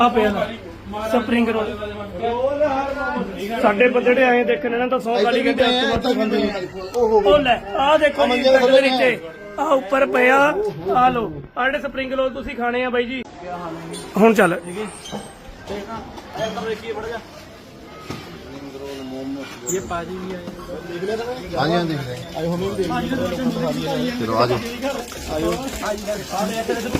ਆ ਪਿਆ spring roll. ਸਾਡੇ ਬੰਦੜੇ ਆਏ ਦੇਖਣ ਇਹਨਾਂ ਤਾਂ ਸੌ ਗਾਲੀ ਕਹਿੰਦੇ ਹੱਥ ਨੇ ਉਹ ਲੈ ਆ ਦੇਖੋ ਜੀ ਮੰਜੇ ਦੇ ਨੀਚੇ। ਆ ਉੱਪਰ ਪਿਆ ਆ। ਲੋ ਆ ਜਿਹੜੇ ਸਪਰਿੰਗ ਰੋਲ ਤੁਸੀਂ ਖਾਣੇ ਆ ਬਾਈ ਜੀ। ਹੁਣ ਚੱਲ। ਹਾਂਜੀ ਹਾਂ ਦੇਖ ਰਹੇ ਆਏ ਹੁਣ ਵੀ ਚਲੋ ਆ ਜਾਓ ਇੱਥੇ ਸ਼ੁਰੂ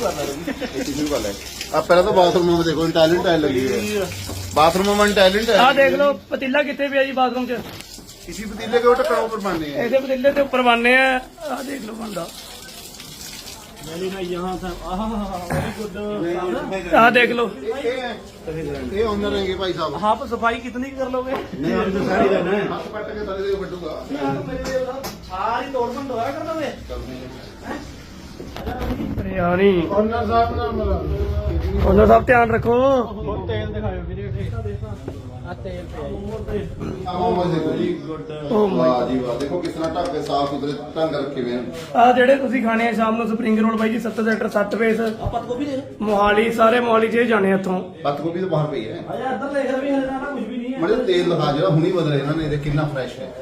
ਕਰ ਲੈ ਆ ਪਹਿਲਾਂ ਤਾਂ ਬਾਥਰੂਮ ਵਿੱਚ ਦੇਖੋ ਟੈਲੈਂਟ ਟਾਇਲ ਲੱਗੀ ਹੈ। ਬਾਥਰੂਮ ਵਿੱਚ ਟੈਲੈਂਟ ਹੈ ਆ ਦੇਖ ਲਓ ਪਤੀਲਾ ਕਿੱਥੇ ਪਿਆ ਜੀ ਬਾਥਰੂਮ 'ਚ? ਕਿਸੇ ਪਤੀਲੇ ਕੇ ਉੱਤੇ ਕੜੋ ਪਰ ਬਣਨੇ ਹੈ ਇਹਦੇ ਪਤੀਲੇ ਤੇ ਉੱਪਰ ਬੰਨੇ ਆ। ਆ ਦੇਖ ਲਓ ਬੰਦਾ। ਆ ਦੇਖ ਲਓ। ਇਹ ਓਨਰ ਹੈਗੇ ਭਾਈ ਸਾਹਿਬ। ਆਪ ਸਫ਼ਾਈ ਕਿਤਨੀ ਕਰ ਲੋਗੇ ਨਹੀਂ ਆਪ ਤਾਂ ਸਾਰੀ ਰਹਿਣਾ ਹੈ। ਹੱਥ ਪੱਟ ਕੇ ਥੱਲੇ ਦੇ ਵੱਡੂਗਾ ਸਾਰੀ ਤੋੜ ਭੰਨ ਦੁਬਾਰਾ ਕਰ ਦੋਗੇ ਯਾਨੀ ਓਨਰ ਸਾਹਿਬ ਨਾਲ ਮਿਲਾ ਉਹਨਾਂ ਸਾਹਿਬ ਧਿਆਨ ਰੱਖੋ। ਆਹ ਮਜ਼ੇ ਦੇਖੋ ਜੀ ਓ ਮਾਈ ਵਾਹ ਜੀ ਵਾਹ ਦੇਖੋ ਕਿਸ ਤਰ੍ਹਾਂ ਢੱਕ ਕੇ ਸਾਫ਼ ਸੁਥਰੇ ਢੰਗ ਰੱਖੇ ਹੋਏ ਹਨ। ਆ ਜਿਹੜੇ ਤੁਸੀਂ ਖਾਣੇ ਆ ਸ਼ਾਮ ਨੂੰ ਸਪਰਿੰਗ ਰੋਲ ਬਾਈ ਜੀ 7 ਸੈਕਟਰ 7 ਫੇਸ ਆਪਾਂ ਗੋਭੀ ਦੇ। ਮੋਹਾਲੀ ਸਾਰੇ ਮੋਹਾਲੀ ਚ ਹੀ ਜਾਣੇ ਇੱਥੋਂ। ਪੱਤ ਗੋਭੀ ਤਾਂ ਬਾਹਰ ਪਈ ਹੈ। ਅਜਾ ਇੱਧਰ ਦੇਖ ਵੀ ਹਲੇ ਨਾ ਕੁਝ ਵੀ ਨਹੀਂ ਮੜੇ ਤੇਲ ਲਗਾ ਜਿਹੜਾ ਹੁਣੀ ਬਦਲ ਇਹਨਾਂ ਨੇ ਇਹ ਕਿੰਨਾ ਫਰੈਸ਼ ਹੈ।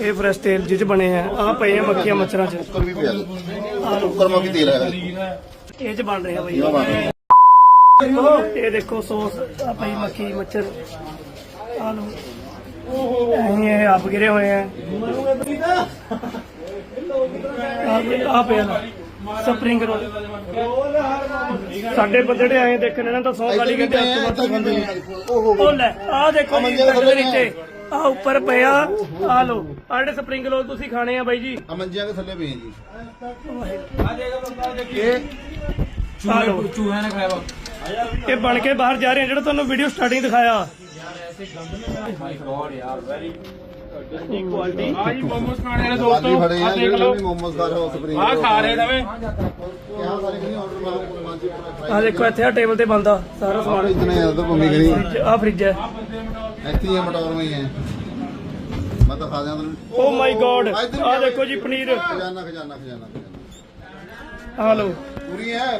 ਇਹ ਫਰੈਸ਼ ਤੇਲ ਜਿਹ ਚ ਬਣੇ ਆ ਆ ਪਏ ਆ ਮੱਖੀਆਂ ਮੱਛਰਾਂ ਚ। ਕੁੱਕਰ ਵੀ ਪਿਆ। ਕੁੱਕਰ ਤੇਲ ਹੈ ਇਹ ਚ ਬਣ ਰਿਹਾ ਬਾਈ। ਇਹ ਦੇਖੋ ਸੌਸ ਆ ਪਈ ਮੱਖੀ ਮੱਛਰ ਆ ਲੋ ਇਹ ਇਹ ਆਪ ਗਿਰੇ ਹੋਏ ਆ। ਆ ਪਿਆ ਸਪਰਿੰਗ ਰੋਲ। ਸਾਡੇ ਬੰਦੜੇ ਆਏ ਦੇਖਣ ਇਹਨਾਂ ਤਾਂ ਸੌ ਗਾਲੀ ਕਹਿੰਦੇ ਹੱਥ ਵੱਧ ਖਾਂਦੇ ਨੇ ਉਹ ਲੈ ਆ ਦੇਖੋ ਜੀ ਥੱਲੇ ਨੀਚੇ। ਆ। ਉੱਪਰ ਪਿਆ। ਆ ਲੋ ਆ ਜਿਹੜੇ ਸਪਰਿੰਗ ਰੋਲ ਤੁਸੀਂ ਖਾਣੇ ਆ ਬਾਈ ਜੀ। ਆ ਮੰਜਿਆਂ ਦੇ ਥੱਲੇ ਪਏ ਜੀ। ਆ ਲੋ ਚੂਹਾ ਨੇ ਖਾਇਆ ਇਹ ਬਣ ਕੇ ਬਾਹਰ ਜਾ ਰਹੇ ਜਿਹੜਾ ਤੁਹਾਨੂੰ ਵੀਡੀਓ ਸਟਾਰਟਿੰਗ ਦਿਖਾਇਆ। ਇਕੁਅਲਟੀ ਆ ਜੀ ਮੋਮੋਸ ਖਾਣ ਵਾਲੇ ਦੋਸਤੋ ਆ ਦੇਖ ਲਓ। ਮੋਮੋਸ ਦਾ ਰੋ ਸੁਪਰੀਮ ਆ ਖਾ ਰਹੇ ਨਵੇਂ। ਕਿਆ ਸਾਰੇ ਕਿ ਆਰਡਰ ਮਾਰੋ ਪੰਜ ਫਰਾਈ ਆ ਦੇਖੋ ਇੱਥੇ ਆ ਟੇਬਲ ਤੇ ਬੰਦਾ ਸਾਰਾ ਸਮਾਨ। ਇਤਨੇ ਜ਼ਿਆਦਾ ਭੂਮੀ ਗਣੀ ਆ ਫ੍ਰਿਜ ਹੈ। ਇੱਥੇ ਹੀ ਮਟੌਰ ਹੋਈ ਹੈ ਮੈਂ ਤਾਂ ਖਾ ਜਾਂ ਤੁਹਾਨੂੰ ਓ ਮਾਈ ਗੋਡ ਆ ਦੇਖੋ ਜੀ ਪਨੀਰ। ਖਜ਼ਾਨਾ ਖਜ਼ਾਨਾ ਖਜ਼ਾਨਾ ਆ ਲਓ। ਪੂਰੀ ਹੈ?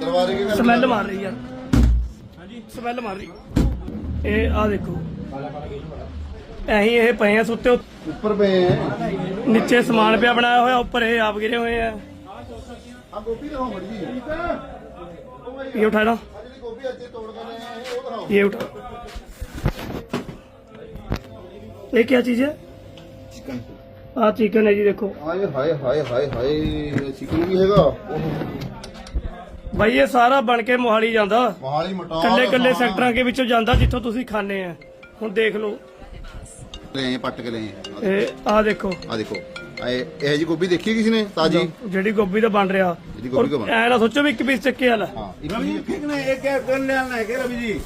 ਦਰਵਾਜ਼ੇ ਕੀ ਸਮੈਲ ਮਾਰ ਰਹੀ ਯਾਰ। ਹਾਂਜੀ। ਸਮੈਲ ਮਾਰ ਰਹੀ। ਇਹ ਆ ਦੇਖੋ। ਅਸੀਂ ਇਹ ਪਏ ਆ ਸੁੱਤੇ ਉੱਪਰ ਪਏ ਆ। ਨੀਚੇ ਸਮਾਨ ਪਿਆ ਬਣਾਇਆ ਹੋਇਆ ਉੱਪਰ ਇਹ ਆਪ ਗਿਰੇ ਹੋਏ ਆ। ਆ ਗੋਭੀ ਦਿਖਾਓ ਮੜੀ ਜੀ ਇਹ ਉਠਾ ਲਓ। ਇਹ ਉਠਾ। ਇਹ ਕੀ ਚੀਜ਼ ਹੈ? ਚਿਕਨ ਆ ਚਿਕਨ ਹੈ ਜੀ ਦੇਖੋ। ਹਾਏ ਹਾਏ ਹਾਏ ਹਾਏ ਹਾਏ ਚਿਕਨ ਵੀ ਹੈਗਾ। ਭਾਈ ਇਹ ਸਾਰਾ ਬਣ ਕੇ ਮੋਹਾਲੀ ਜਾਂਦਾ। ਮੋਹਾਲੀ ਮਟਾਉ ਕੱਲੇ ਕੱਲੇ ਸੈਕਟਰਾਂ ਦੇ ਵਿੱਚੋਂ ਜਾਂਦਾ ਜਿੱਥੋਂ ਤੁਸੀਂ ਖਾਣੇ ਆ। ਹੁਣ ਦੇਖ ਲਓ। ਲੈ ਪੱਟ ਕੇ ਲੈ ਇਹ ਆ ਦੇਖੋ। ਆ ਦੇਖੋ। ਇਹ ਇਹ ਗੋਭੀ ਦੇਖੀ ਕਿਸੇ ਨੇ ਤਾਜੀ? ਜਿਹੜੀ ਗੋਭੀ ਦਾ ਬਣ ਰਿਹਾ। ਜਿਹੜੀ ਗੋਭੀ ਦਾ ਐ ਨਾ ਸੋਚੋ ਵੀ ਇੱਕ ਪੀਸ ਚੱਕੇ ਵਾਲਾ। ਹਾਂ ਇੱਕ ਪੀਸ। ਫੇਕਣਾ ਇੱਕ ਕਰਨ ਲੈਣਾ ਹੈ ਕਿ ਰਵੀ ਜੀ